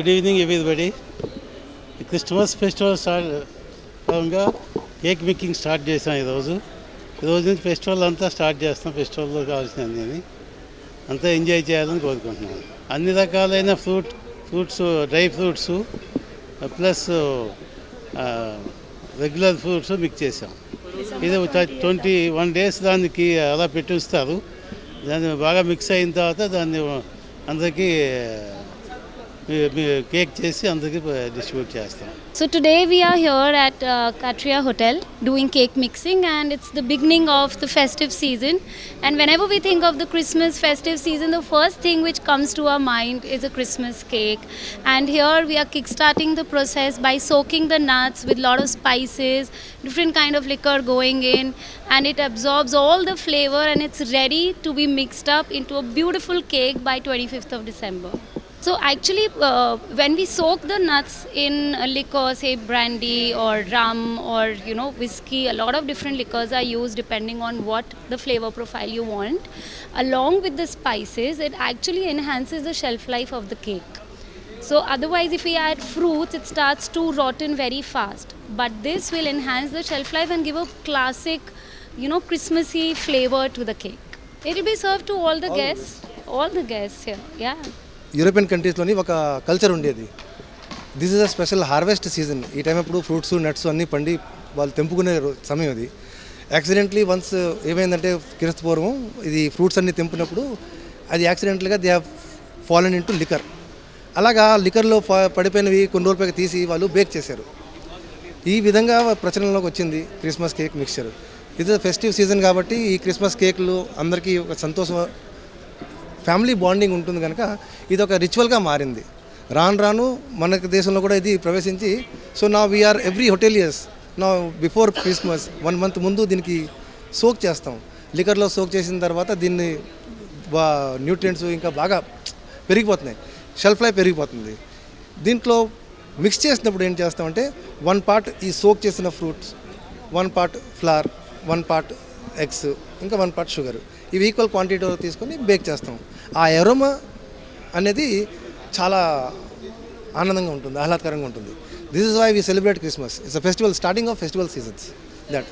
Good evening everybody Christmas festival start భాగంగా cake making start చేసాం ఈరోజు ఈరోజు నుంచి ఫెస్టివల్ అంతా స్టార్ట్ చేస్తాం ఫెస్టివల్లో కావాల్సిన అని అంతా ఎంజాయ్ చేయాలని కోరుకుంటున్నాను అన్ని రకాలైన fruit fruits dry fruits plus regular fruits mix చేసాం ఇది ట్వంటీ వన్ డేస్ దానికి అలా పెట్టి ఉంచుతారు. దాన్ని బాగా మిక్స్ అయిన తర్వాత దాన్ని అందరికీ కేక్ చేసి అందరికీ డిస్ట్రిబ్యూట్ చేస్తాం So today we are here at uh, Katria Hotel doing cake mixing and it's the beginning of the festive season and whenever we think of the Christmas festive season the first thing which comes to our mind is a Christmas cake and here we are kickstarting the process by soaking the nuts with lot of spices different kind of liquor going in and it absorbs all the flavor and it's ready to be mixed up into a beautiful cake by 25th of December so actually, uh, when we soak the nuts in a liquor, say brandy or rum or you know whiskey, a lot of different liquors are used depending on what the flavor profile you want. Along with the spices, it actually enhances the shelf life of the cake. So otherwise, if we add fruits, it starts to rotten very fast. But this will enhance the shelf life and give a classic, you know, Christmassy flavor to the cake. It will be served to all the guests, all the guests here. Yeah. European కంట్రీస్లోని ఒక culture ఉండేది. This is a special harvest season ఈ time అప్పుడు fruits nuts అన్నీ పండి వాళ్ళు తెంపుకునే సమయం అది. Accidentally once ఏమైందంటే క్రీస్తు పూర్వం ఇది ఫ్రూట్స్ అన్నీ తెంపినప్పుడు అది యాక్సిడెంటల్గా they have fallen into liquor అలాగా లికర్లో పడిపోయినవి కొన్ని రోజుల పైకి తీసి వాళ్ళు బేక్ చేశారు. ఈ విధంగా ప్రచలనలోకి వచ్చింది క్రిస్మస్ కేక్ మిక్చర్ ఇది ఫెస్టివ్ సీజన్ కాబట్టి ఈ క్రిస్మస్ కేక్లు అందరికీ ఒక సంతోషం ఫ్యామిలీ బాండింగ్ ఉంటుంది కనుక ఇది ఒక రిచువల్గా మారింది. రాను రాను మన దేశంలో కూడా ఇది ప్రవేశించి సో నా వీఆర్ ఎవ్రీ హోటలియర్స్ నా బిఫోర్ క్రిస్మస్ వన్ మంత్ ముందు దీనికి సోక్ చేస్తాం. లికర్లో సోక్ చేసిన తర్వాత దీన్ని బా న్యూట్రియంట్స్ ఇంకా బాగా పెరిగిపోతున్నాయి. షెల్ఫ్ లైఫ్ పెరిగిపోతుంది. దీంట్లో మిక్స్ చేసినప్పుడు ఏం చేస్తామంటే వన్ పార్ట్ ఈ సోక్ చేసిన fruits one part flour one part eggs ఇంకా వన్ పార్ట్ షుగర్ ఇవి ఈక్వల్ క్వాంటిటీలో తీసుకొని బేక్ చేస్తాం. ఆ ఎరోమ అనేది చాలా ఆనందంగా ఉంటుంది ఆహ్లాదకరంగా ఉంటుంది. This is why we celebrate Christmas it's a festival starting of festival seasons that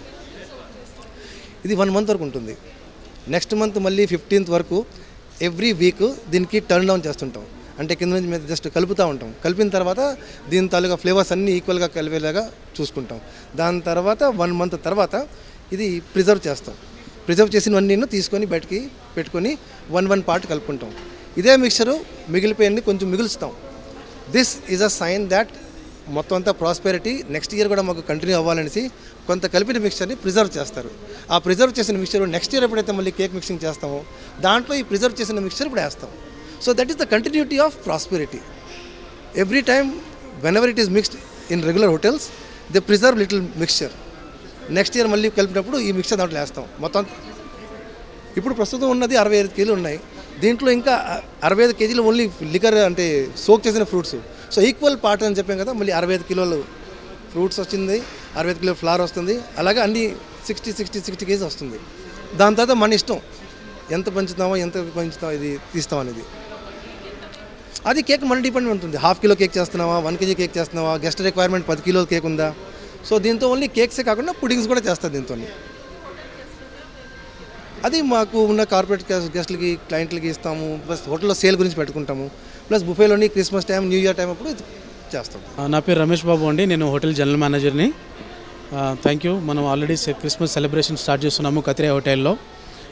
ఇది వన్ మంత్ వరకు ఉంటుంది. నెక్స్ట్ మంత్ మళ్ళీ ఫిఫ్టీన్త్ వరకు ఎవ్రీ వీక్ దీనికి టర్న్ డౌన్ చేస్తుంటాం. అంటే కింద నుంచి మీద జస్ట్ కలుపుతూ ఉంటాం. కలిపిన తర్వాత దీని తాలూకా ఫ్లేవర్స్ అన్నీ ఈక్వల్గా కలిపేలాగా చూసుకుంటాం. దాని తర్వాత వన్ మంత్ తర్వాత ఇది ప్రిజర్వ్ చేస్తాం. ప్రిజర్వ్ చేసినవన్నీ తీసుకొని బయటికి పెట్టుకొని వన్ వన్ పార్ట్ కలుపుకుంటాం. ఇదే మిక్చరు మిగిలిపోయింది కొంచెం మిగులుస్తాం. This is a sign that మొత్తం అంతా ప్రాస్పెరిటీ నెక్స్ట్ ఇయర్ కూడా మాకు కంటిన్యూ అవ్వాలనేసి కొంత కలిపిన మిక్చర్ని ప్రిజర్వ్ చేస్తారు. ఆ ప్రిజర్వ్ చేసిన మిక్చర్ నెక్స్ట్ ఇయర్ ఎప్పుడైతే మళ్ళీ కేక్ మిక్సింగ్ చేస్తామో దాంట్లో ఈ ప్రిజర్వ్ చేసిన మిక్చర్ ఇప్పుడు వేస్తాం. So that is the continuity of prosperity every time whenever it is mixed in regular hotels they preserve little mixture next year మళ్ళీ కలిపినప్పుడు ఈ మిక్చర్ దాంట్లో వేస్తాం. మొత్తం ఇప్పుడు ప్రస్తుతం ఉన్నది అరవై ఐదు కేజీలు ఉన్నాయి. దీంట్లో ఇంకా అరవై ఐదు కేజీలు ఓన్లీ లికర్ అంటే సోక్ చేసిన ఫ్రూట్స్. సో ఈక్వల్ పార్ట్ అని చెప్పాం కదా మళ్ళీ అరవై ఐదు కిలోలు ఫ్రూట్స్ వచ్చింది అరవై ఐదు కిలో ఫ్లవర్ వస్తుంది అలాగే అన్ని సిక్స్టీ సిక్స్టీ సిక్స్టీ కేజీ వస్తుంది. దాని తర్వాత మన ఇష్టం ఎంత పంచుతామో ఎంత పెంచుతామో ఇది తీస్తాం అనేది. అది కేక్ మన డిపెండ్ ఉంటుంది. హాఫ్ కిలో కేక్ చేస్తున్నావా వన్ కేజీ కేక్ చేస్తున్నావా గెస్ట్ రిక్వైర్మెంట్ పది కిలో కేక్ ఉందా? సో దీంతో ఓన్లీ కేక్సే కాకుండా పుడింగ్స్ కూడా చేస్తారు దీంతో అది మాకు ఉన్న కార్పొరేట్ గెస్ట్లకి క్లయింట్లకి ఇస్తాము ప్లస్ హోటల్లో సేల్ గురించి పెట్టుకుంటాము. Plus బుఫేలోని Christmas time new year time అప్పుడు చేస్తాం. నా పేరు రమేష్ బాబు అండి. నేను హోటల్ జనరల్ మేనేజర్ని. Thank you. మనం ఆల్రెడీ క్రిస్మస్ సెలబ్రేషన్ స్టార్ట్ చేస్తున్నాము కత్రియా హోటల్లో.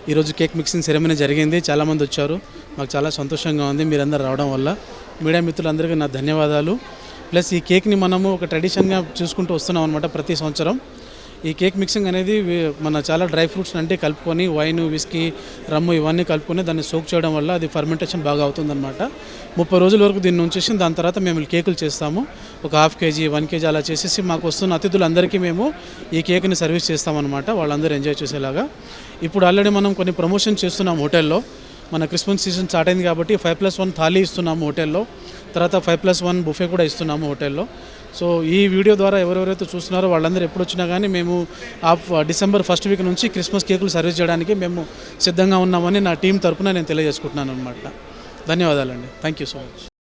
ఈరోజు కేక్ మిక్సింగ్ సెరమనీ జరిగింది. చాలామంది వచ్చారు. మాకు చాలా సంతోషంగా ఉంది. మీరందరూ రావడం వల్ల. మీడియా మిత్రులందరికీ నా ధన్యవాదాలు. ప్లస్ ఈ కేక్ని మనము ఒక ట్రెడిషన్గా చూసుకుంటూ వస్తున్నాం అనమాట ప్రతి సంవత్సరం. ఈ కేక్ మిక్సింగ్ అనేది మన చాలా డ్రై ఫ్రూట్స్ అంటే కలుపుకొని వైన్ విస్కీ రమ్ము ఇవన్నీ కలుపుకొని దాన్ని సోక్ చేయడం వల్ల అది ఫర్మెంటేషన్ బాగా అవుతుందన్నమాట. ముప్పై రోజుల వరకు దీన్ని ఉంచేసి దాని తర్వాత మేము కేకులు చేస్తాము. ఒక హాఫ్ కేజీ వన్ కేజీ అలా చేసేసి మాకు వస్తున్న అతిథులందరికీ మేము ఈ కేక్ని సర్వీస్ చేస్తామన్నమాట వాళ్ళందరూ ఎంజాయ్ చేసేలాగా. ఇప్పుడు ఆల్రెడీ మనం కొన్ని ప్రమోషన్ చేస్తున్నాం హోటల్లో. మన క్రిస్మస్ సీజన్ స్టార్ట్ అయింది కాబట్టి ఫైవ్ ప్లస్ వన్ థాలీ ఇస్తున్నాము హోటల్లో. తర్వాత ఫైవ్ ప్లస్ వన్ బుఫే కూడా ఇస్తున్నాము హోటల్లో. సో ఈ వీడియో ద్వారా ఎవరెవరైతే చూస్తున్నారో వాళ్ళందరూ ఎప్పుడు వచ్చినా కానీ మేము ఆ డిసెంబర్ ఫస్ట్ వీక్ నుంచి క్రిస్మస్ కేకులు సర్వీస్ చేయడానికి మేము సిద్ధంగా ఉన్నామని నా టీం తరఫున నేను తెలియజేసుకుంటున్నాను అనమాట ధన్యవాదాలండి. Thank you so much